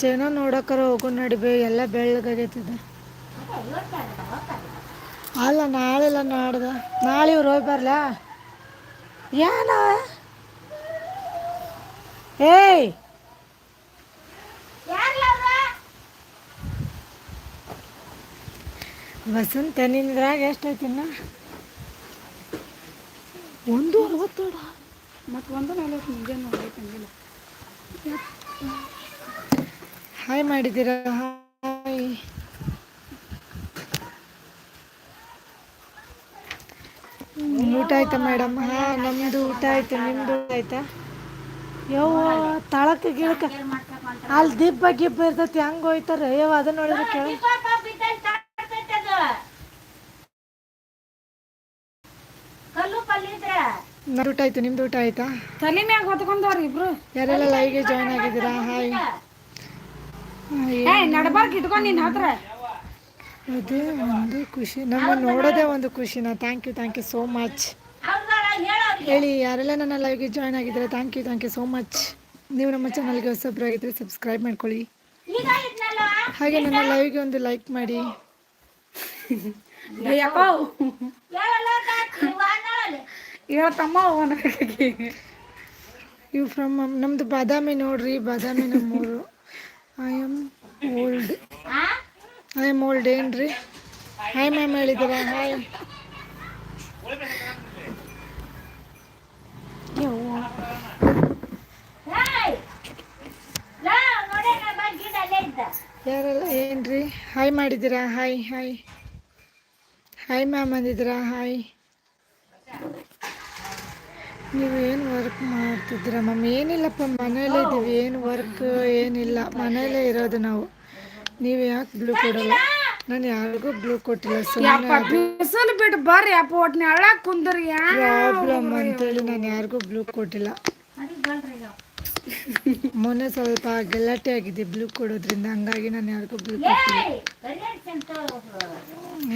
ಚೇನೋ ನೋಡೋಕರ ಹೋಗು ನಡಿಬೇ, ಎಲ್ಲ ಬೆಳ್ಳಗಗೈತದ. ಅಲ್ಲ, ನಾಳೆಲ್ಲ ನಾಡ್ದ? ನಾಳೆ ಇವ್ರು ಹೋಗಿ ಬರ್ಲ? ಏನ? ಏಯ್! ವಸಂತ ನಿಂದ್ರಾಗ ಎಷ್ಟೈತಿನ್ನ ಒಂದು ಅರವತ್ತೇಳ? ಮತ್ತು ಒಂದು ನಾಲ್ಕು ಮುಂಜಾನೆ ನೋಡೈತಂಗಿಲ್ಲ ಹಾಯ್ ಮಾಡಿದ್ದೀರಾ? ಹಾಯ್ ಊಟ ಆಯ್ತಾ ಮೇಡಮ್? ಹಾ ನಮ್ದು ಊಟ ಆಯ್ತು. ನಿಮ್ದು ಊಟ ಆಯ್ತಾ? ಯವ್ವ ತಳಕ ಗಿಳಕ ಅಲ್ಲಿ ದಿಬ್ಬ ಗಿಬ್ಬ ಇರ್ತೈತಿ ಹೆಂಗ್ ಹೋಯ್ತಾರ. ಯವ್ವ ಅದನ್ನ ನೋಡಿದ್ರೆ ಕೇಳ. ಊಟ ಆಯ್ತು. ನಿಮ್ದು ಊಟ ಆಯ್ತಾ? ತಲೆ ಮ್ಯಾಗ ಹೊತ್ಕೊಂಡವ್ರಿ ಇಬ್ರು. ಯಾರೆಲ್ಲ ಲೈವ್ಗೆ ಜಾಯ್ನ್ ಆಗಿದ್ದೀರಾ? ಹಾಯ್ ನಡ್ಬಾರ್ಕ್ ಇಟ್ಕೊಂಡು ನಿನ್ನ ಹತ್ರ. ಅದೇ ಒಂದು ಖುಷಿ ನಮ್ಮ ನೋಡೋದೇ ಒಂದು ಖುಷಿನ thank you thank you so much ಹೇಳಿ ಯಾರೆಲ್ಲ ನನ್ನ ಲೈವ್ಗೆ ಜಾಯ್ನ್ ಆಗಿದ್ದಾರೆ thank you thank you so much ನೀವು ನಮ್ಮ ಚಾನಲ್ಗೆ ಆಗಿದ್ರೆ ಸಬ್ಸ್ಕ್ರೈಬ್ ಮಾಡ್ಕೊಳ್ಳಿ. ಹಾಗೆ ನನ್ನ ಲೈವ್ಗೆ ಒಂದು ಲೈಕ್ ಮಾಡಿ. ಇವು ಫ್ರಮ್ ನಮ್ದು ಬಾದಾಮಿ ನೋಡ್ರಿ ಬಾದಾಮಿ ನಮ್ಮೂರು. I am old I am old ಏನ್ರಿ ಹಾಯ್ ಮ್ಯಾಮ್ ಹೇಳಿದ್ದೀರಾ? ಹಾಯ್ ಯಾರೆಲ್ಲ ಏನ್ರಿ ಹಾಯ್ ಮಾಡಿದ್ದೀರಾ? ಹಾಯ್ ಹಾಯ್ ಹಾಯ್ ಮ್ಯಾಮ್ ಅಂದಿದ್ದೀರಾ? ಹಾಯ್ ನೀವು ಏನು ವರ್ಕ್ ಮಾಡ್ತಿದ್ದೀರ ಮಮ್ಮಿ ಏನಿಲ್ಲಪ್ಪ ಮನೇಲೇ ಇದ್ದೀವಿ ಏನು ವರ್ಕ್ ಏನಿಲ್ಲ. ಮನೇಲೇ ಇರೋದು ನಾವು. ನೀವು ಯಾಕೆ ಬ್ಲೂ ಕೊಡಲ್ಲ? ನಾನು ಯಾರಿಗೂ ಬ್ಲೂ ಕೊಟ್ಟಿಲ್ಲ. ಸುಮ್ಮನೆ ಬಿಟ್ಟು ಬರ್ರಿ. ಅಪ್ಪ ಒಟ್ನ ಎಳ್ಳಾಕ್ ಕುಂದ್ರಿ. ಪ್ರಾಬ್ಲಮ್ ಅಂತೇಳಿ ನಾನು ಯಾರಿಗೂ ಬ್ಲೂ ಕೊಟ್ಟಿಲ್ಲ. ಮೊನ್ನೆ ಸ್ವಲ್ಪ ಗಲಾಟೆ ಆಗಿದೆ ಬ್ಲೂ ಕೊಡೋದ್ರಿಂದ. ಹಂಗಾಗಿ ನಾನು ಯಾರಿಗೂ ಬ್ಲೂ ಕೊಟ್ಟಿಲ್ಲ.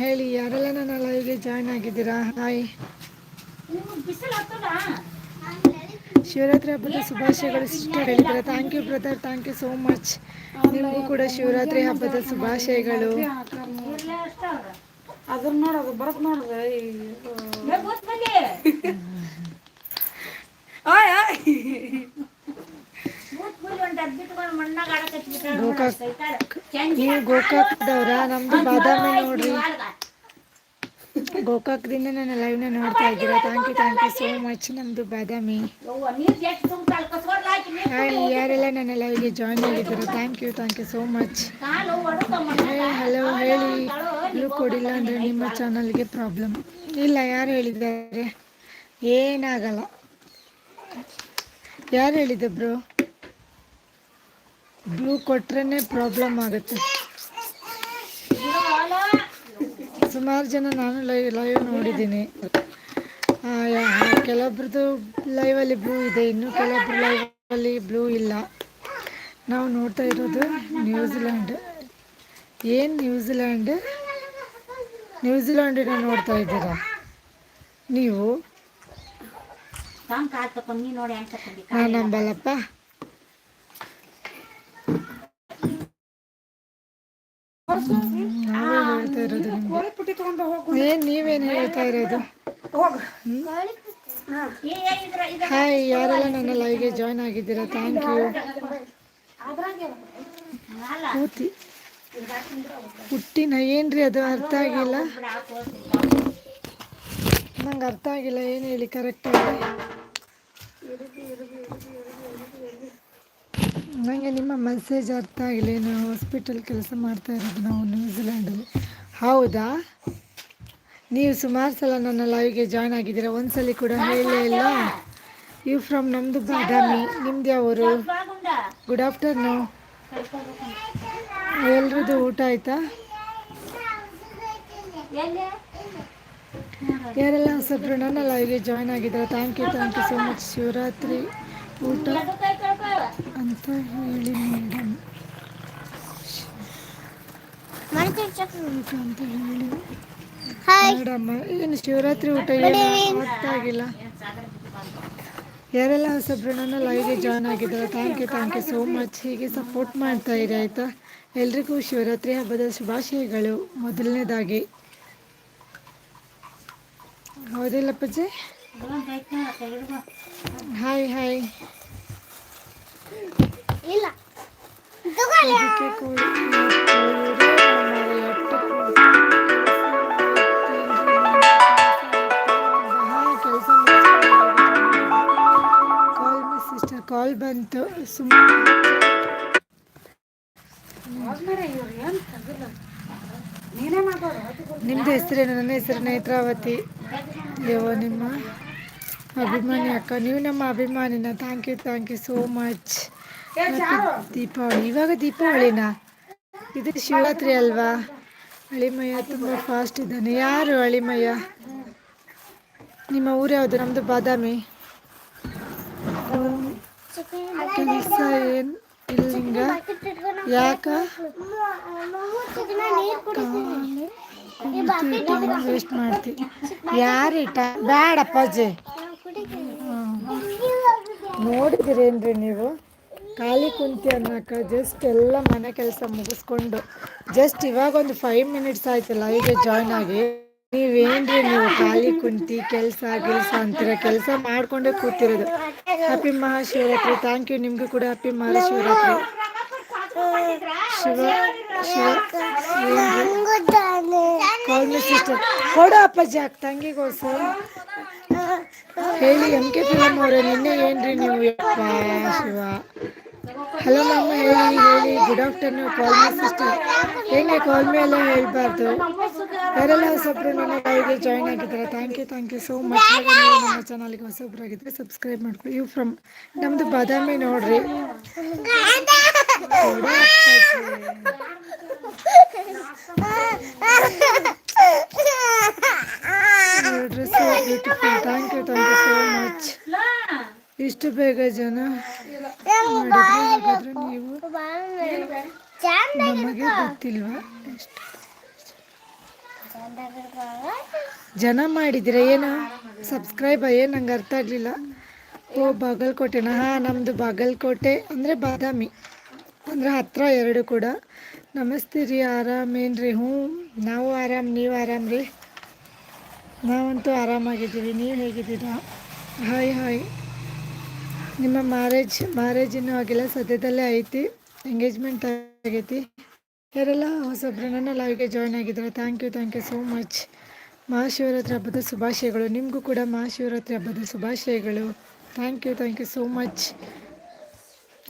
ಹೇಳಿ ಯಾರೆಲ್ಲ ನನ್ನ ಲೈವ್ಗೆ ಜಾಯ್ನ್ ಆಗಿದ್ದೀರಾ? ಹಾಯ್ ಶಿವರಾತ್ರಿ ಹಬ್ಬದ ಶುಭಾಶಯಗಳು ಸಿಸ್ಟರ್ ಹೇಳಿದ್ದಾರೆ. Thank you brother thank you so much ನಿಮಗೂ ಕೂಡ ಶಿವರಾತ್ರಿ ಹಬ್ಬದ ಶುಭಾಶಯಗಳು. ಅದ್ರ ನೋಡೋದು ಬರತ್ ಗೋಕಾಕ್ ನೀವು ಗೋಕಾಕ್ದವ್ರ? ನಮ್ದು ಬಾದಾಮಿ ನೋಡ್ರಿ. ಗೋಕಾಕ್ದಿಂದ ನನ್ನ ಲೈವ್ನ ನೋಡ್ತಾ ಇದ್ದೀರಾ? Thank you thank you so much ನಮ್ಮದು ಬಾದಾಮಿ. ಹಾಯ್ ಯಾರೆಲ್ಲ ನನ್ನ ಲೈವ್ಗೆ ಜಾಯ್ನ್ ಆಗಿದ್ದೀರಾ? Thank you thank you so much hello ಹೇಳಿ. ಬ್ಲೂ ಕೊಡಿಲ್ಲ ಅಂದರೆ ನಿಮ್ಮ ಚಾನಲ್ಗೆ ಪ್ರಾಬ್ಲಮ್ ಇಲ್ಲ ಯಾರು ಹೇಳಿದ್ದಾರೆ? ಏನಾಗಲ್ಲ. ಯಾರು ಹೇಳಿದೆ ಬ್ರೋ ಬ್ಲೂ ಕೊಟ್ರೇ ಪ್ರಾಬ್ಲಮ್ ಆಗುತ್ತೆ. ಸುಮಾರು ಜನ ನಾನು ಲೈವ್ ಲೈವ್ ನೋಡಿದ್ದೀನಿ. ಕೆಲವೊಬ್ರದ್ದು ಲೈವಲ್ಲಿ ಬ್ಲೂ ಇದೆ ಇನ್ನು ಕೆಲವೊಬ್ರು ಲೈವಲ್ಲಿ ಬ್ಲೂ ಇಲ್ಲ. ನಾವು ನೋಡ್ತಾ ಇರೋದು ನ್ಯೂಜಿಲ್ಯಾಂಡ್ ಏನು ನ್ಯೂಜಿಲ್ಯಾಂಡ್ ನ್ಯೂಜಿಲ್ಯಾಂಡಿನ ನೋಡ್ತಾ ಇದ್ದೀರಾ? ನೀವು? ನಾನು ನಂಬಲ್ಲಪ್ಪ. ನಾವೇ ಹೇಳ್ತಾ ಇರೋದು ನಿಮ್ಗೆ? ಕೋಳಿ ಪುಟ್ಟಿ ತಗೊಂಡ ಹೋಗು ಏನ್ ನೀವೇನು ಹೇಳ್ತಾ ಇರೋದು? ಏ ಏ, ಇದ್ರ ಇದ್ರ. ಹಾಯ್ ಯಾರೆಲ್ಲ ನನ್ನ ಲೈವ್ಗೆ ಜಾಯ್ನ್ ಆಗಿದ್ದೀರಾ? ಥ್ಯಾಂಕ್ ಯು ಕೂತಿ ಹುಟ್ಟಿನ ಏನ್ರಿ ಅದು? ಅರ್ಥ ಆಗಿಲ್ಲ. ನಂಗೆ ಅರ್ಥ ಆಗಿಲ್ಲ. ಏನು ಹೇಳಿ? ಕರೆಕ್ಟಾಗಿ ನನಗೆ ನಿಮ್ಮ ಮೆಸೇಜ್ ಅರ್ಥ ಆಗಿಲ್ಲ. ಏನು ಹಾಸ್ಪಿಟಲ್ ಕೆಲಸ ಮಾಡ್ತಾ ಇರೋದು ನಾವು ನ್ಯೂಜಿಲ್ಯಾಂಡಲ್ಲಿ ಹೌದಾ? ನೀವು ಸುಮಾರು ಸಲ ನನ್ನ ಲೈವ್ಗೆ ಜಾಯ್ನ್ ಆಗಿದ್ದೀರಾ? ಒಂದ್ಸಲಿ ಕೂಡ ಹೇಳಲೇ ಇಲ್ಲ. ಯು ಫ್ರಮ್ ನಮ್ಮದು ಬಾದಾಮಿ. ನಿಮ್ದು ಯಾವರು? ಗುಡ್ ಆಫ್ಟರ್ನೂನ್ ಎಲ್ರದ್ದು ಊಟ ಆಯ್ತಾ? ಯಾರೆಲ್ಲ ಹೊಸಬ್ರು ನನ್ನ ಲೈವ್ಗೆ ಜಾಯ್ನ್ ಆಗಿದ್ದಾರೆ? Thank you thank you so much Shivaratri ಊಟ ಅಂತ ಹೇಳಿ ಮೇಡಮ್. ಅಂತ ಹೇಳಿ ಏನು ಶಿವರಾತ್ರಿ ಊಟ ಗೊತ್ತಾಗಿಲ್ಲ ಯಾರೆಲ್ಲ ಹೊಸಬ್ರು ನನ್ನ ಲೈವ್ಗೆ ಜಾಯ್ನ್ ಆಗಿದ್ದಾರೆ? Thank you thank you so much ಹೀಗೆ ಸಪೋರ್ಟ್ ಮಾಡ್ತಾ ಇರಿ ಆಯಿತಾ? ಎಲ್ರಿಗೂ ಶಿವರಾತ್ರಿ ಹಬ್ಬದ ಶುಭಾಶಯಗಳು. ಮೊದಲನೇದಾಗಿ. ಹೌದಿಲ್ಲ ಪಜ್ಜಿ ಹಾಯ್ ಹಾಯ್ ಇಲ್ಲ. ಕಾಲ್ ಬಂತು ನಿಮ್ಮದು ಹೆಸರೇನು? ನನ್ನ ಹೆಸರು ನೇತ್ರಾವತಿ. ಅಯ್ಯೋ ನಿಮ್ಮ ಅಭಿಮಾನಿ ಅಕ್ಕ. ನೀವು ನಮ್ಮ ಅಭಿಮಾನಿನ. Thank you thank you so much Deepavali. ಇವಾಗ ದೀಪಾವಳಿನ? ಇದು ಶಿವರಾತ್ರಿ ಅಲ್ವಾ? ಅಳಿಮಯ್ಯ ತುಂಬ ಫಾಸ್ಟ್ ಇದ್ದಾನೆ. ಯಾರು ಅಳಿಮಯ್ಯ? ನಿಮ್ಮ ಊರು ಯಾವುದು? ನಮ್ಮದು ಬಾದಾಮಿ. ಕೆಲಸ ಏನು ಇಲ್ಲಿಂಗ ಯಾಕ? ವೇಸ್ಟ್ ಮಾಡ್ತೀನಿ ಯಾರಿಟ ಬ್ಯಾಡ ಅಪ್ಪಾಜಿ ನೋಡಿದಿರೇನ್ರಿ ನೀವು? ಖಾಲಿ ಕುಂತಿ ಅನ್ನಕ ಜಸ್ಟ್ ಎಲ್ಲ ಮನೆ ಕೆಲಸ ಮುಗಿಸ್ಕೊಂಡು ಜಸ್ಟ್ ಇವಾಗ ಒಂದು ಫೈವ್ ಮಿನಿಟ್ಸ್ ಆಯ್ತು ಈಗ ಜಾಯ್ನ್ ಆಗಿ. ನೀವೇನ್ರಿ ನೀವು ಖಾಲಿ ಕುಂತಿ ಕೆಲಸ ಗಿಲ್ಸ ಅಂತೀರ? ಕೆಲಸ ಮಾಡ್ಕೊಂಡೆ ಕೂತಿರೋದು. ಹ್ಯಾಪಿ ಮಹಾಶಿವರಾತ್ರಿ. ಥ್ಯಾಂಕ್ ಯು ನಿಮಗೂ ಕೂಡ ಹ್ಯಾಪಿ ಮಹಾಶಿವರಾತ್ರಿ. ಶಿವ ಶಿವ ಸಿಸ್ಟರ್ ಕೊಡು ಅಪ್ಪಾಜಿ ಅಕ್ಕ ತಂಗಿಗೋಸ್ಕರ. ಹೇಳಿ ಎಂ ಕೆ ಫಿಲಮ್ ಅವರೇ ನಿನ್ನೆ ಏನ್ರಿ ನೀವು? ಯಪ್ಪ ಶಿವ. ಹಲೋ ಮಮ್ಮ ಹೇಳಿ ಹೇಳಿ good afternoon call me sister ಹೆಂಗೆ ಕಾಲ್ ಮೇಲೆ ಎಲ್ಲ ಹೇಳ್ಬಾರ್ದು. ಯಾರೆಲ್ಲ ಹೊಸಬ್ರು ನನ್ನ ಕೈಗೆ ಜಾಯ್ನ್ ಆಗಿದ್ದಾರೆ? Thank you thank you so much ನಮ್ಮ ಚಾನಲ್ಗೆ ಹೊಸಬ್ರಾಗಿದ್ದರೆ ಸಬ್ಸ್ಕ್ರೈಬ್ ಮಾಡ್ಕೊಳ್ಳಿ. ಇವು ಫ್ರಮ್ ನಮ್ಮದು ಬಾದಾಮಿ ನೋಡ್ರಿ. Dress beautiful thank you thank you so much ಇಷ್ಟು ಬೇಗ ಜನ. ಮಾಡಿದ್ರೆ ಹಾಗಾದ್ರೆ ನೀವು ನಮಗೆ ಗೊತ್ತಿಲ್ವಾ? ಜನ ಮಾಡಿದ್ರೆ ಏನು? ಸಬ್ಸ್ಕ್ರೈಬ್ ಏನು ನಂಗೆ ಅರ್ಥ ಆಗಲಿಲ್ಲ. ಓ ಬಾಗಲಕೋಟೆನಾ ಹಾಂ ನಮ್ಮದು ಬಾಗಲಕೋಟೆ. ಅಂದರೆ ಬಾದಾಮಿ. ಅಂದರೆ ಹತ್ರ ಎರಡು ಕೂಡ. ನಮಸ್ತೆ ರೀ ಆರಾಮೇನ್ರಿ ಹ್ಞೂ ನಾವು ಆರಾಮ್ ನೀವು ಆರಾಮ್ ರೀ? ನಾವಂತೂ ಆರಾಮಾಗಿದ್ದೀವಿ. ನೀವು ಹೇಗಿದ್ದೀರಾ? Hi hi. ನಿಮ್ಮ ಮ್ಯಾರೇಜ್ ಮ್ಯಾರೇಜ್ ಇನ್ನೂ ಆಗಿಲ್ಲ ಸದ್ಯದಲ್ಲೇ ಐತಿ. ಎಂಗೇಜ್ಮೆಂಟ್ ಆಗೈತಿ. ಯಾರೆಲ್ಲ ಹೊಸಬ್ರು ನನ್ನ ಲೈವ್ಗೆ ಜಾಯ್ನ್ ಆಗಿದ್ದಾರೆ thank you thank you so much Mahashivaratri ಹಬ್ಬದ ಶುಭಾಶಯಗಳು. ನಿಮಗೂ ಕೂಡ ಮಹಾಶಿವರಾತ್ರಿ ಹಬ್ಬದ ಶುಭಾಶಯಗಳು. Thank you thank you so much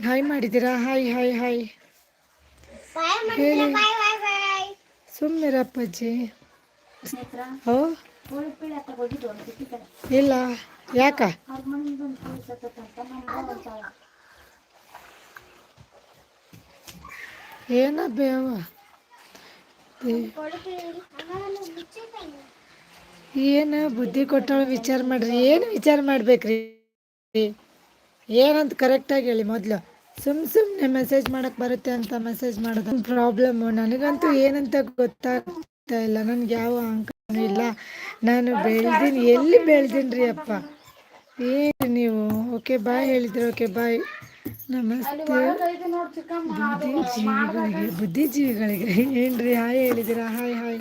hi ಮಾಡಿದ್ದೀರಾ? ಹಾಯ್ ಹಾಯ್ ಹಾಯ್ ಹೇಳಿ. ಸುಮ್ಮನಿರಪ್ಪಜ್ಜಿ ಓ ಇಲ್ಲ. ಯಾಕ? ಏನ ಬೇವ? ಏನು ಬುದ್ಧಿ ಕೊಟ್ಟವಳು ವಿಚಾರ ಮಾಡ್ರಿ. ಏನು ವಿಚಾರ ಮಾಡ್ಬೇಕ್ರಿ? ಏನಂತ ಕರೆಕ್ಟಾಗಿ ಹೇಳಿ ಮೊದಲು. ಸುಮ್ ಸುಮ್ಮನೆ ಮೆಸೇಜ್ ಮಾಡಕ್ಕೆ ಬರುತ್ತೆ ಅಂತ ಮೆಸೇಜ್ ಮಾಡೋದು ಪ್ರಾಬ್ಲಮ್ಮು ನನಗಂತೂ ಏನಂತ ಗೊತ್ತಾಗ್ತಾ ಇಲ್ಲ. ನನಗೆ ಯಾವ ಅಂಕನೂ ಇಲ್ಲ. ನಾನು ಬೆಳೆದೀನಿ ಎಲ್ಲಿ ಬೆಳ್ದೀನಿ ರೀ ಅಪ್ಪ? ಏನು ನೀವು? ಓಕೆ, ಬಾಯ್ ಹೇಳಿದ್ರು ಓಕೆ, ಬಾಯ್. ನಮಸ್ತೆ. ಬುದ್ಧಿಜೀವಿಗಳಿಗೆ ಬುದ್ಧಿಜೀವಿಗಳಿಗೆ. ಏನ್ರಿ, ಹಾಯ್ ಹೇಳಿದ್ದೀರಾ? Hi hi.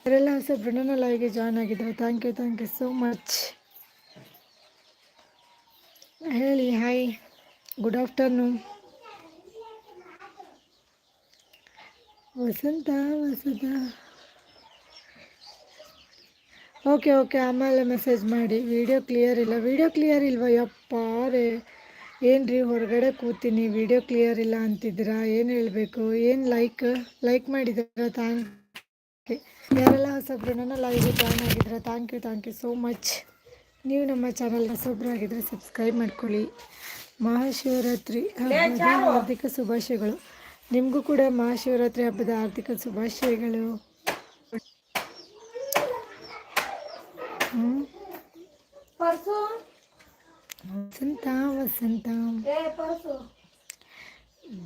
ಅವರೆಲ್ಲ ಹೊಸಬ್ರು ನನ್ನ ಲೈವ್ಗೆ ಜಾಯ್ನ್ ಆಗಿದ್ದಾರೆ? Thank you thank you so much ಹೇಳಿ, hi. Good afternoon Vasantha Vasantha. Okay okay ಆಮೇಲೆ ಮೆಸೇಜ್ ಮಾಡಿ. ವಿಡಿಯೋ ಕ್ಲಿಯರ್ ಇಲ್ಲ. ವಿಡಿಯೋ ಕ್ಲಿಯರ್ ಇಲ್ವಾ? ಯಪ್ಪ ರೇ. ಏನು ರೀ ಹೊರಗಡೆ ಕೂತೀನಿ? ವಿಡಿಯೋ ಕ್ಲಿಯರ್ ಇಲ್ಲ ಅಂತಿದ್ದೀರಾ? ಏನು ಹೇಳಬೇಕು? ಏನು ಲೈಕ್ ಲೈಕ್ ಮಾಡಿದ್ದೀರಾ? ಥ್ಯಾಂಕ್ ಯಾರೆಲ್ಲ ಹೊಸಬ್ರು ನನ್ನ ಲೈವ್ ಜಾಯ್ನ್ ಆಗಿದ್ದೀರಾ? Thank you thank you so much ನೀವು ನಮ್ಮ ಚಾನಲ್ ಹೊಸಬ್ರಾಗಿದ್ದರೆ ಸಬ್ಸ್ಕ್ರೈಬ್ ಮಾಡ್ಕೊಳ್ಳಿ. ಮಹಾಶಿವರಾತ್ರಿ ಹಬ್ಬದ ಹಾರ್ದಿಕ ಶುಭಾಶಯಗಳು. ನಿಮಗೂ ಕೂಡ ಮಹಾಶಿವರಾತ್ರಿ ಹಬ್ಬದ ಆರ್ಥಿಕ ಶುಭಾಶಯಗಳು ಹ್ಞೂ ಪರ್ಸು ವಸಂತ ವಸಂತ.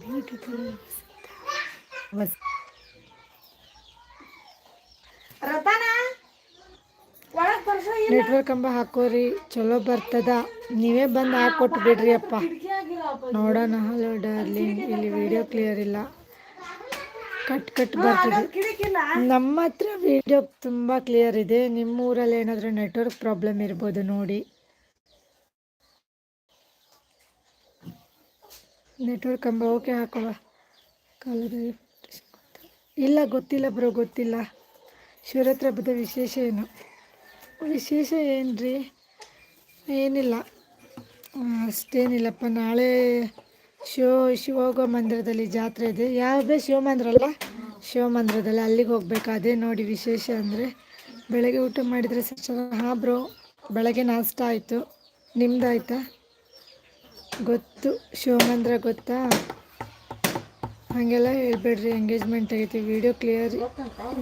ಬ್ಯೂಟಿಫುಲ್ ನೆಟ್ವರ್ಕ್ ಕಂಬ ಹಾಕೋರಿ ಚಲೋ ಬರ್ತದ. ನೀವೇ ಬಂದು ಹಾಕೊಟ್ಟು ಬಿಡ್ರಿ ಅಪ್ಪ. ನೋಡೋಣ ಹಲೋ ಡಾರ್ಲಿಂಗ್. ಇಲ್ಲಿ ವಿಡಿಯೋ ಕ್ಲಿಯರ್ ಇಲ್ಲ. ಕಟ್ ಕಟ್ ಬರ್ತಿದೆ. ನಮ್ಮ ಹತ್ರ ವಿಡಿಯೋ ತುಂಬ ಕ್ಲಿಯರ್ ಇದೆ. ನಿಮ್ಮ ಊರಲ್ಲಿ ಏನಾದರೂ ನೆಟ್ವರ್ಕ್ ಪ್ರಾಬ್ಲಮ್ ಇರ್ಬೋದು ನೋಡಿ. ನೆಟ್ವರ್ಕ್ ಕಂಬ ಓಕೆ ಹಾಕೋವಾ ಕಾಲದಲ್ಲಿ ಇಲ್ಲ ಗೊತ್ತಿಲ್ಲ ಬ್ರೋ ಗೊತ್ತಿಲ್ಲ. ಶಿವರಾತ್ರಿ ಹಬ್ಬದ ವಿಶೇಷ ಏನು? ವಿಶೇಷ ಏನ್ರಿ? ಏನಿಲ್ಲ. ಅಷ್ಟೇನಿಲ್ಲಪ್ಪ ನಾಳೆ ಶಿವ, ಶಿವೋಗ ಮಂದಿರದಲ್ಲಿ ಜಾತ್ರೆ ಇದೆ. ಯಾವುದೇ ಶಿವಮಂದಿರ ಅಲ್ಲ ಶಿವಮಂದಿರದಲ್ಲಿ ಅಲ್ಲಿಗೆ ಹೋಗ್ಬೇಕು. ಅದೇ ನೋಡಿ ವಿಶೇಷ ಅಂದರೆ ಬೆಳಗ್ಗೆ ಊಟ ಮಾಡಿದರೆ ಸಿಸ್ಟರ್ ಹಾಂ ಬ್ರೋ, ಬೆಳಗ್ಗೆ ನಾಷ್ಟ ಆಯಿತು. ನಿಮ್ದಾಯ್ತಾ ಗೊತ್ತು ಶಿವಮಂದಿರ ಗೊತ್ತಾ? ಹಾಗೆಲ್ಲ ಹೇಳ್ಬೇಡ್ರಿ ಎಂಗೇಜ್ಮೆಂಟ್ ಆಗೈತಿ ವಿಡಿಯೋ ಕ್ಲಿಯರ್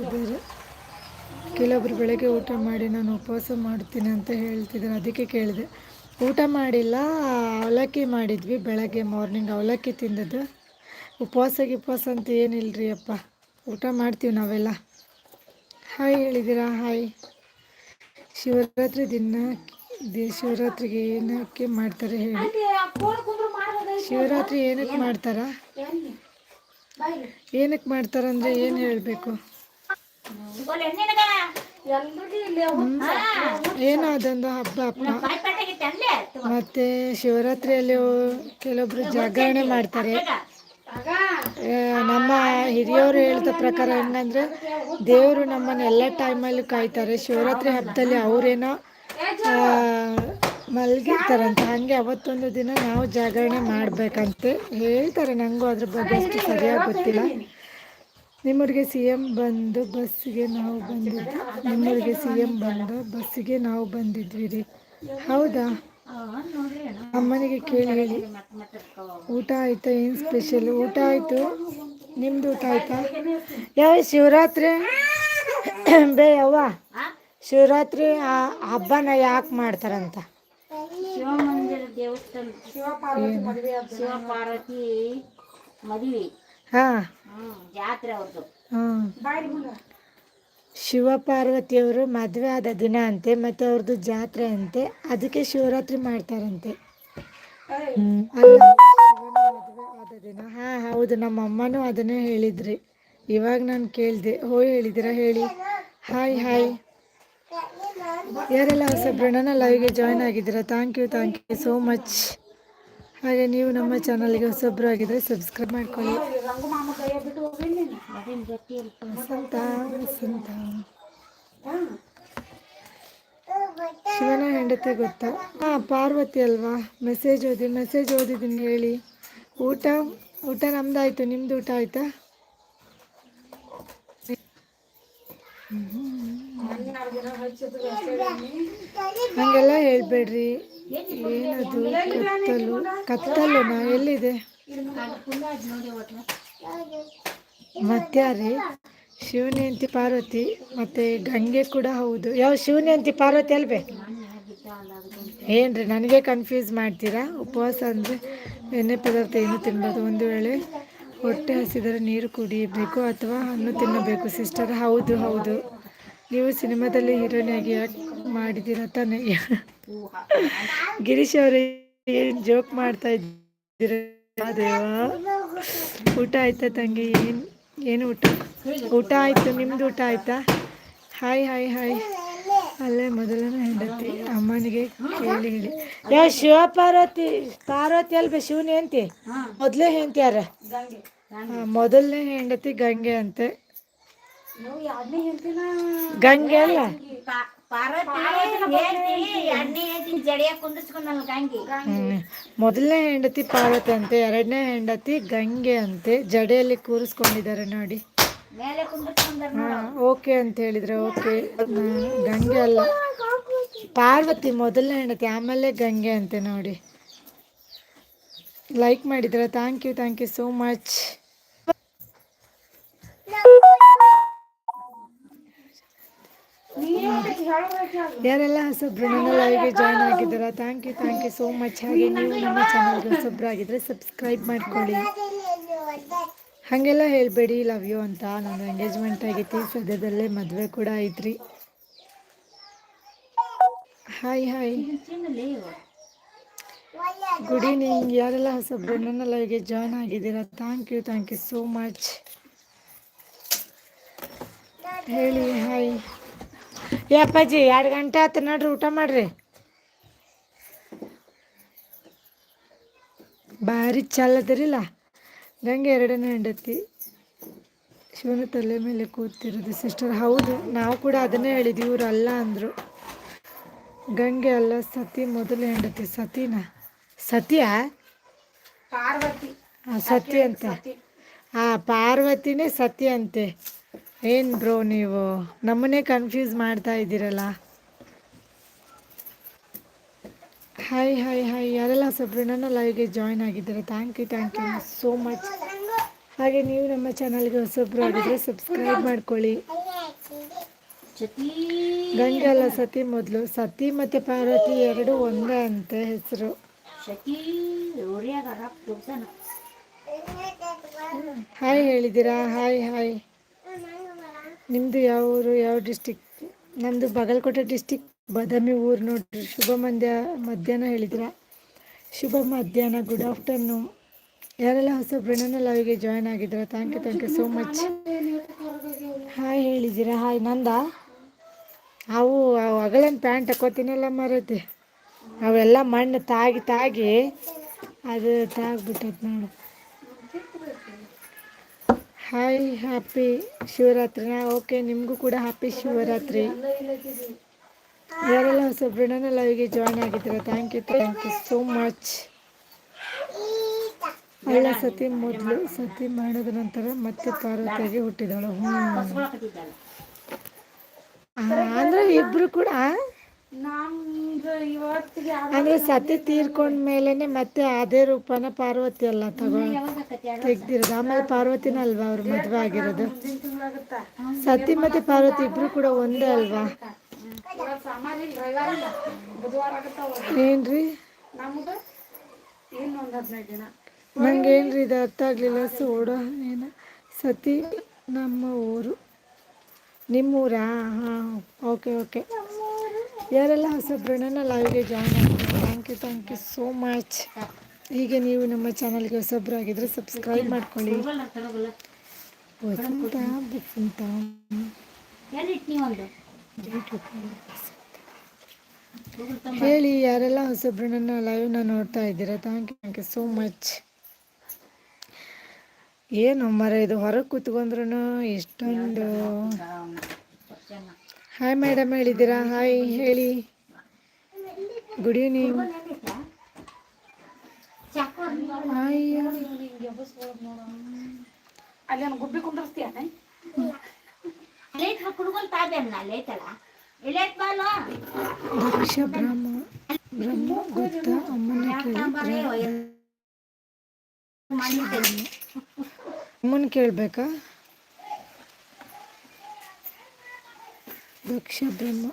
ಇದ್ದಾರೆ. ಕೆಲವೊಬ್ರು ಬೆಳಗ್ಗೆ ಊಟ ಮಾಡಿ ನಾನು ಉಪವಾಸ ಮಾಡ್ತೀನಿ ಅಂತ ಹೇಳ್ತಿದ್ದಾರೆ. ಅದಕ್ಕೆ ಕೇಳಿದೆ. ಊಟ ಮಾಡಿಲ್ಲ, ಅವಲಕ್ಕಿ ಮಾಡಿದ್ವಿ ಬೆಳಗ್ಗೆ ಮಾರ್ನಿಂಗ್ ಅವಲಕ್ಕಿ ತಿಂದದ್ದು. ಉಪವಾಸ ಗಿಪವಾಸ ಅಂತ ಏನಿಲ್ಲರಿ ಅಪ್ಪ, ಊಟ ಮಾಡ್ತೀವಿ ನಾವೆಲ್ಲ. ಹಾಯ್ ಹೇಳಿದ್ದೀರಾ ಹಾಯ್ ಶಿವರಾತ್ರಿ ದಿನ ಶಿವರಾತ್ರಿಗೆ ಏನಕ್ಕೆ ಮಾಡ್ತಾರೆ ಹೇಳಿ. ಶಿವರಾತ್ರಿ ಏನಕ್ಕೆ ಮಾಡ್ತಾರ? ಏನಕ್ಕೆ ಮಾಡ್ತಾರಂದ್ರೆ ಏನು ಹೇಳಬೇಕು? ಏನೋ ಅದೊಂದು ಹಬ್ಬ ಅಪ್ಪ? ಮತ್ತೆ ಶಿವರಾತ್ರಿಯಲ್ಲಿ ಕೆಲವೊಬ್ರು ಜಾಗರಣೆ ಮಾಡ್ತಾರೆ. ಆಗ ನಮ್ಮ ಹಿರಿಯವರು ಹೇಳಿದ ಪ್ರಕಾರ ಏನಂದ್ರೆ ದೇವರು ನಮ್ಮನ್ನ ಎಲ್ಲ ಟೈಮಲ್ಲಿ ಕಾಯ್ತಾರೆ. ಶಿವರಾತ್ರಿ ಹಬ್ಬದಲ್ಲಿ ಅವರೇನೋ ಮಲಗಿರ್ತಾರಂತ. ಹಾಗೆ ಅವತ್ತೊಂದು ದಿನ ನಾವು ಜಾಗರಣೆ ಮಾಡ್ಬೇಕಂತೆ ಹೇಳ್ತಾರೆ. ನನಗೂ ಅದ್ರ ಬಗ್ಗೆ ಅಷ್ಟು ಸರಿಯಾಗಿ ಗೊತ್ತಿಲ್ಲ. ನಿಮ್ಮೂರಿಗೆ ಸಿ ಎಂ ಬಂದು ಬಸ್ಸಿಗೆ ನಾವು ಬಂದಿದ್ವಿ. ನಿಮ್ಮೂರಿಗೆ ಸಿ ಎಂ ಬಂದು ಬಸ್ಸಿಗೆ ನಾವು ಬಂದಿದ್ವಿ ರೀ ಹೌದಾ? ಅಮ್ಮನಿಗೆ ಕೇಳಿ ಹೇಳಿ. ಊಟ ಆಯ್ತಾ? ಏನು ಸ್ಪೆಷಲ್ ಊಟ ಆಯಿತು? ನಿಮ್ದು ಊಟ ಆಯ್ತಾ? ಯಾವ ಶಿವರಾತ್ರಿ? ಬೇ ಯವ್ವ ಶಿವರಾತ್ರಿ ಆ ಹಬ್ಬನ ಯಾಕೆ ಮಾಡ್ತಾರಂತ? ಶಿವಮಂದಿರ ದೇವಸ್ಥಾನ ಶಿವ ಪಾರ್ವತಿ ಮದುವೆ. ಶಿವ ಪಾರ್ವತಿಯವರು ಮದುವೆ ಆದ ದಿನ ಅಂತೆ ಮತ್ತೆ ಅವ್ರದ್ದು ಜಾತ್ರೆ ಅಂತೆ. ಅದಕ್ಕೆ ಶಿವರಾತ್ರಿ ಮಾಡ್ತಾರಂತೆ. ಮದುವೆ ಆದ ದಿನ. ಹಾ ಹೌದು ನಮ್ಮ ಅಮ್ಮನೂ ಅದನ್ನೇ ಹೇಳಿದ್ರಿ. ಇವಾಗ ನಾನು ಕೇಳಿದೆ. ಹೋ ಹೇಳಿದಿರಾ ಹೇಳಿ. Hi hi. ಯಾರೆಲ್ಲ ಹೊಸಬ್ರು? ನನ್ನ ಲೈವ್ಗೆ ಜಾಯ್ನ್ ಆಗಿದ್ದೀರಾ? Thank you thank you so much ಹಾಗೆ ನೀವು ನಮ್ಮ ಚಾನಲ್ಗೆ ಹೊಸಬ್ರು ಆಗಿದ್ರೆ ಸಬ್ಸ್ಕ್ರೈಬ್ ಮಾಡ್ಕೊಳ್ಳಿ. ವಸಂತ ವಸಂತ. ಶಿವನ ಹೆಂಡತಿ ಗೊತ್ತಾ? ಹಾಂ ಪಾರ್ವತಿ ಅಲ್ವಾ? ಮೆಸೇಜ್ ಓದಿ ಮೆಸೇಜ್ ಓದಿದ್ದೀನಿ ಹೇಳಿ. ಊಟ ಊಟ ನಮ್ದಾಯ್ತು, ನಿಮ್ದು ಊಟ ಆಯ್ತಾ? ಹಂಗೆಲ್ಲ ಹೇಳ್ಬೇಡ್ರಿ. ಏನದು? ಕತ್ತಲು. ಕತ್ತಲು ನಾ ಎಲ್ಲಿದೆ ಮತ್ಯಾರಿ ಶಿವನೇಂತಿ ಪಾರ್ವತಿ, ಮತ್ತೆ ಗಂಗೆ ಕೂಡ ಹೌದು. ಯಾವ ಶಿವನಯಂತಿ ಪಾರ್ವತಿ ಅಲ್ವೇ? ಏನ್ರಿ, ನನಗೆ ಕನ್ಫ್ಯೂಸ್ ಮಾಡ್ತೀರಾ? ಉಪವಾಸ ಅಂದರೆ ಎಣ್ಣೆ ಪದಾರ್ಥ ಏನು ತಿನ್ಬೋದು ಒಂದು ವೇಳೆ ಹೊಟ್ಟೆ ಹಸಿದರೆ ನೀರು ಕುಡಿಯಬೇಕು ಅಥವಾ ಹಣ್ಣು ತಿನ್ನಬೇಕು ಸಿಸ್ಟರ್ ಹೌದು ಹೌದು. ನೀವು ಸಿನಿಮಾದಲ್ಲಿ ಹೀರೋಯಿನಾಗಿ ಯಾಕೆ ಮಾಡಿದ್ದೀರಾ ತಾನೇ ಗಿರೀಶ್ ಅವರೇ ಏನು ಜೋಕ್ ಮಾಡ್ತಾ ಇದ್ದೀರಾ? ದೇವಾ ಊಟ ಆಯ್ತಾ ತಂಗಿ? ಏನು ಏನು ಊಟ? ಊಟ ಆಯಿತು ನಿಮ್ದು ಊಟ ಆಯ್ತಾ? Hi hi hi. ಅಲ್ಲೇ ಮೊದಲನೇ ಹೆಂಡತಿ ಅಮ್ಮನಿಗೆ ಕೇಳಿ ಹೇಳಿ. ಯಾ ಶಿವ ಪಾರ್ವತಿ ಪಾರ್ವತಿ ಅಲ್ವೇ ಶಿವನ ಹೆಂಡತಿ? ಮೊದಲೇ ಹೆಂಡತಿ ಯಾರ? ಮೊದಲನೇ ಹೆಂಡತಿ ಗಂಗೆ ಅಂತೆ. ಗಂಗೆ ಅಲ್ಲ ಮೊದಲನೇ ಹೆಂಡತಿ ಪಾರ್ವತಿ ಅಂತೆ ಎರಡನೇ ಹೆಂಡತಿ ಗಂಗೆ ಅಂತೆ ಜಡೆಯಲ್ಲಿ ಕೂರಿಸ್ಕೊಂಡಿದ್ದಾರೆ ನೋಡಿ. ಓಕೆ ಅಂತ ಹೇಳಿದ್ರೆ ಓಕೆ. ಗಂಗೆ ಅಲ್ಲ. ಪಾರ್ವತಿ ಮೊದಲನೇ ಹೆಂಡತಿ ಆಮೇಲೆ ಗಂಗೆ ಅಂತೆ ನೋಡಿ. ಲೈಕ್ ಮಾಡಿದ್ರೆ thank you thank you so much ಯಾರೆಲ್ಲ ಹೊಸಬ್ರು ನನ್ನ ಲೈವ್ಗೆ ಜಾಯ್ನ್ ಆಗಿದ್ದೀರಾ? Thank you thank you so much ಹಾಗೆ ನೀವು ನಮ್ಮ ಚಾನಲ್ಗೆ ಆಗಿದ್ರೆ ಸಬ್ಸ್ಕ್ರೈಬ್ ಮಾಡ್ಕೊಳ್ಳಿ. ಹಾಗೆಲ್ಲ ಹೇಳಬೇಡಿ ಲವ್ ಯು ಅಂತ. ನಾನು ಎಂಗೇಜ್ಮೆಂಟ್ ಆಗೈತಿ ಸದ್ಯದಲ್ಲೇ ಮದುವೆ ಕೂಡ ಐತ್ರಿ ಹಾಯ್ ಹಾಯ್ ಗುಡ್ ಈವ್ನಿಂಗ್ ಯಾರೆಲ್ಲ ಹೊಸಬ್ರು ನನ್ನ ಲೈವ್ಗೆ ಜಾಯ್ನ್ ಆಗಿದ್ದೀರಾ? Thank you thank you so much ಹೇಳಿ ಹಾಯ್ ಏ ಅಪ್ಪಾಜಿ ಎರಡು ಗಂಟೆ ಆಯ್ತು ನೋಡ್ರಿ ಊಟ ಮಾಡ್ರಿ. ಭಾರಿ ಚಲ್ಲದ್ರಿಲ್ಲ ಗಂಗೆ ಎರಡನೇ ಹೆಂಡತಿ. ಶಿವನ ತಲೆ ಮೇಲೆ ಕೂತಿರೋದು ಸಿಸ್ಟರ್ ಹೌದು ನಾವು ಕೂಡ ಅದನ್ನೇ ಹೇಳಿದ್ವಿ ಇವರು ಅಲ್ಲ ಅಂದರು. ಗಂಗೆ ಅಲ್ಲ ಸತಿ ಮೊದಲು ಹೆಂಡತಿ ಸತಿನ? ಸತಿಯಾ? ಪಾರ್ವತಿ. ಸತಿ ಅಂತ. ಆ ಪಾರ್ವತಿನೇ ಸತಿ ಅಂತೆ. ಏನು ಬ್ರೋ ನೀವು? ನಮ್ಮನ್ನೇ ಕನ್ಫ್ಯೂಸ್ ಮಾಡ್ತಾ ಇದ್ದೀರಲ್ಲ? ಹಾಯ್ ಹಾಯ್ ಹಾಯ್ ಯಾರೆಲ್ಲ ಸಬ್ರು ನನ್ನ ಲೈವ್ಗೆ ಜಾಯ್ನ್ ಆಗಿದ್ದಾರೆ? Thank you thank you so much ಹಾಗೆ ನೀವು ನಮ್ಮ ಚಾನಲ್ಗೆ ಹೊಸಬ್ರು ಆಗಿದ್ರೆ ಸಬ್ಸ್ಕ್ರೈಬ್ ಮಾಡ್ಕೊಳ್ಳಿ. ಗಂಗೆ ಅಲ್ಲ ಸತಿ ಮೊದಲು, ಸತಿ ಮತ್ತು ಪಾರ್ವತಿ ಎರಡು ಒಂದೇ ಅಂತೆ ಹೆಸರು. ಹಾಯ್ ಹೇಳಿದ್ದೀರಾ? ಹಾಯ್ ಹಾಯ್ ನಿಮ್ಮದು ಯಾವ ಊರು, ಯಾವ ಡಿಸ್ಟಿಕ್ ನಮ್ಮದು ಬಾಗಲಕೋಟೆ ಡಿಸ್ಟಿಕ್ ಬಾದಾಮಿ ಊರು ನೋಡ್ರಿ. ಶುಭ ಮಂದ್ಯ, ಮಧ್ಯಾಹ್ನ ಹೇಳಿದ್ರ. ಶುಭ ಮಧ್ಯಾಹ್ನ ಗುಡ್ ಆಫ್ಟರ್ನೂನ್ ಯಾರೆಲ್ಲ ಬ್ರೆನನ ಲೈವ್ಗೆ ಜಾಯ್ನ್ ಆಗಿದ್ದೀರಾ thank you thank you so much hi ಹೇಳಿದ್ದೀರಾ? Hi ನಂದ? ಅವು ಅವು ಅಗಳನ್ ಪ್ಯಾಂಟ್ ಹಾಕೋತೀನಲ್ಲ ಮರೈತಿ. ಅವೆಲ್ಲ ಮಣ್ಣು ತಾಗಿ ತಾಗಿ ಅದು ತಾಗ್ಬಿಟ್ಟೈತೆ ನೋಡು. ಹಾಯ್ ಹ್ಯಾಪಿ ಶಿವರಾತ್ರಿನ ಓಕೆ ನಿಮಗೂ ಕೂಡ ಹ್ಯಾಪಿ ಶಿವರಾತ್ರಿ ಯಾರೆಲ್ಲ ಹೊಸ ಬ್ರಣನ ಲೈವ್ಗೆ ಜಾಯ್ನ್ ಆಗಿದ್ದೀರಾ? Thank you thank you so much ಅಲ್ಲ, ಸತಿ ಮೊದಲು, ಸತಿ ಮಾಡಿದ ನಂತರ ಮತ್ತೆ ಪಾರ್ವತಿಯಾಗಿ ಹುಟ್ಟಿದಳು ಹ್ಞೂ ಅಂದರೆ ಇಬ್ಬರು ಕೂಡ ಅಂದರೆ ಸತಿ ತೀರ್ಕೊಂಡ ಮೇಲೆನೆ ಮತ್ತೆ ಅದೇ ರೂಪನ ಪಾರ್ವತಿ ಅಲ್ಲ ತಗೋ ತೆಗ್ದಿರೋದು? ಆಮೇಲೆ ಪಾರ್ವತಿನ ಅಲ್ವಾ ಅವ್ರ ಮದುವೆ ಆಗಿರೋದು? ಸತಿ ಮತ್ತೆ ಪಾರ್ವತಿ ಇಬ್ರು ಕೂಡ ಒಂದೇ ಅಲ್ವಾ? ಏನ್ರಿ? ನಂಗೇನ್ರಿ ಇದು ಅರ್ಥ ಆಗಲಿಲ್ಲ ಸೋಡ ಏನ? ಸತಿ ನಮ್ಮ ಊರು. ನಿಮ್ಮೂರಾ ಹಾಂ ಓಕೆ ಓಕೆ. ಯಾರೆಲ್ಲ ಹೊಸಬ್ರು ನನ್ನ ಲೈವ್ಗೆ ಜಾಯ್ನ್ ಆಗ್ತೀನಿ thank you thank you so much ಹೀಗೆ ನೀವು ನಮ್ಮ ಚಾನಲ್ಗೆ ಹೊಸಬ್ರು ಆಗಿದ್ರೆ ಸಬ್ಸ್ಕ್ರೈಬ್ ಮಾಡ್ಕೊಳ್ಳಿ. ವಸಂತ ಬಸಂತ ಹೇಳಿ, ಯಾರೆಲ್ಲ ಹೊಸಬ್ರು ನನ್ನ ಲೈವ್ನ ನೋಡ್ತಾ ಇದ್ದೀರಾ? Thank you thank you so much ಏನು ಮರ ಇದು ಹೊರಗೆ ಕೂತ್ಕೊಂಡ್ರು ಎಷ್ಟೊಂದು ಹಾಯ್ ಮೇಡಮ್ ಹೇಳಿದ್ದೀರಾ? ಹಾಯ್ ಹೇಳಿ. ಗುಡ್ ಈವ್ನಿಂಗ್ ಹಾಯ್ ಅಲ್ಲಿ ಒಂದು ಗುಬ್ಬಿ ಕುಂದರ್ಸ್ತೀಯಾನೆ ಲೇಟ್ ಕುಡ್ಕೊಂಡ್ ತಾಬೇನ ಲೇಟಲ್ಲ ಲೇಟ್ ಬಾಲ. ದಕ್ಷ ಬ್ರಹ್ಮ ಬ್ರಹ್ಮ ಗೊತ್ತಾ? ಅಮ್ಮನ ಕೇಳಿ. ಅಮ್ಮನ ಕೇಳಬೇಕಾ? ದಕ್ಷ ಬ್ರಹ್ಮ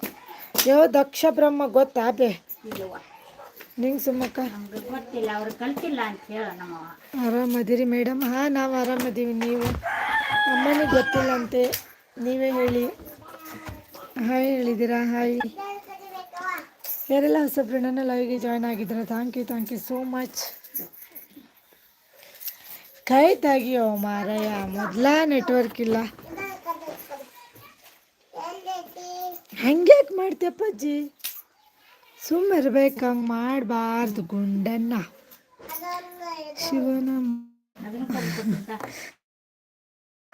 ಯೋ ದಕ್ಷ ಬ್ರಹ್ಮ ಗೊತ್ತಾ? ಬೇ. ನಿಂಗೆ ಸುಮ್ಮಕ್ಕ ಗೊತ್ತಿಲ್ಲ ಅವ್ರು ಕಲ್ತಿಲ್ಲ ಅಂತ ಹೇಳ ನಮ್ಮ ಆರಾಮದಿರಿ ಮೇಡಮ್ ಹಾಂ ನಾವು ಆರಾಮದೀವಿ ನೀವು? ಅಮ್ಮನಿಗೆ ಗೊತ್ತಿಲ್ಲ ಅಂತೆ. ನೀವೇ ಹೇಳಿ. ಹಾಯ್ ಹೇಳಿದ್ದೀರಾ ಹಾಯ್. ಯಾರೆಲ್ಲ ಹೊಸಬ್ರು ನನ್ನ ಲೈವ್ಗೆ ಜಾಯ್ನ್ ಆಗಿದ್ದೀರಾ thank you thank you so much ಕೈ ತೆಗಿಯೋ ಮಾರಯ್ಯ ಮೊದಲ ನೆಟ್ವರ್ಕ್ ಇಲ್ಲ. ಹಂಗ್ಯಾಕೆ ಮಾಡ್ತೀಯಪ್ಪಾಜಿ ಸುಮ್ಮನೆ ಇರ್ಬೇಕು ಹಂಗೆ ಮಾಡಬಾರ್ದು ಗುಂಡನ್ನ. ಶಿವನ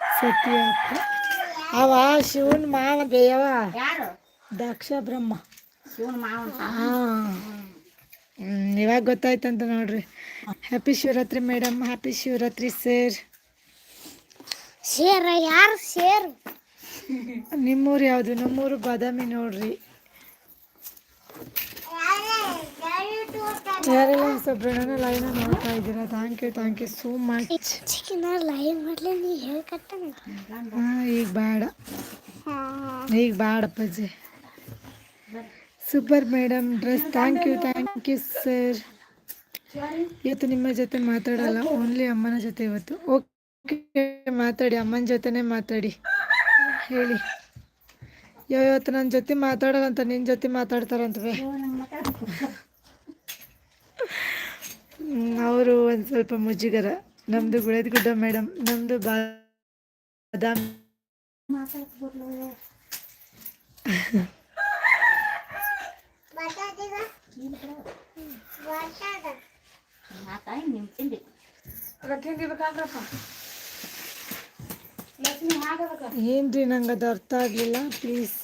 ಸತ್ಯಪ್ಪ ಅವ ಶಿವನ ಮಾವ ಬೇಯವ? ಯಾರು? ದಕ್ಷ ಬ್ರಹ್ಮ. ಶಿವನ ಮಾವನ್ ಹಾಂ. ಇವಾಗ ಗೊತ್ತಾಯ್ತಂತ ನೋಡ್ರಿ. Happy Shivaratri madam happy Shivaratri sir share ಯಾರು ಶೇರ್ ನಿಮ್ಮೂರು ಯಾವುದು? ನಮ್ಮೂರು ಬಾದಾಮಿ ನೋಡ್ರಿ. ಯಾರೆಲ್ಲ ನನ್ನ ಲೈವ್ನ ನೋಡ್ತಾ ಇದ್ದೀರಾ? Thank you thank you so much live ಮಾಡ್ಲಿ ನೀ ಹೇಳ್ಕಟ್ಟ ಹಾಂ ಈಗ ಬೇಡ. ಈಗ ಬೇಡ ಅಪ್ಪಾಜಿ. Super madam dress thank you thank you sir ಇವತ್ತು ನಿಮ್ಮ ಜೊತೆ ಮಾತಾಡಲ್ಲ ಓನ್ಲಿ ಅಮ್ಮನ ಜೊತೆ ಇವತ್ತು. ಓಕೆ ಮಾತಾಡಿ ಅಮ್ಮನ ಜೊತೆನೇ ಮಾತಾಡಿ. ಹೇಳಿ ಯಾವತ್ತು ನನ್ನ ಜೊತೆ ಮಾತಾಡೋದಂತ ಅಂತ ನಿನ್ನ ಜೊತೆ ಮಾತಾಡ್ತಾರಂತವೆ ಅವರು ಒಂದು ಸ್ವಲ್ಪ ಮುಜುಗರ ನಮ್ಮದು ಗುಳೇದಗುಡ್ಡ ಮೇಡಮ್ ನಮ್ಮದು ಬಾದಾಮ್ ಮಾತಾಡಿ ನಿಂತಿಂದಿ ಏನ್ರಿ ನಂಗೆ ಅದು ಅರ್ಥ ಆಗಲಿಲ್ಲ ಪ್ಲೀಸ್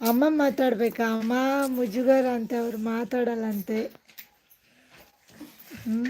ಅಮ್ಮ ಮಾತಾಡ್ಬೇಕಾ? ಅಮ್ಮ ಮುಜುಗರ ಅಂತ ಅವ್ರು ಮಾತಾಡಲ್ಲಂತೆ. ಹ್ಞೂ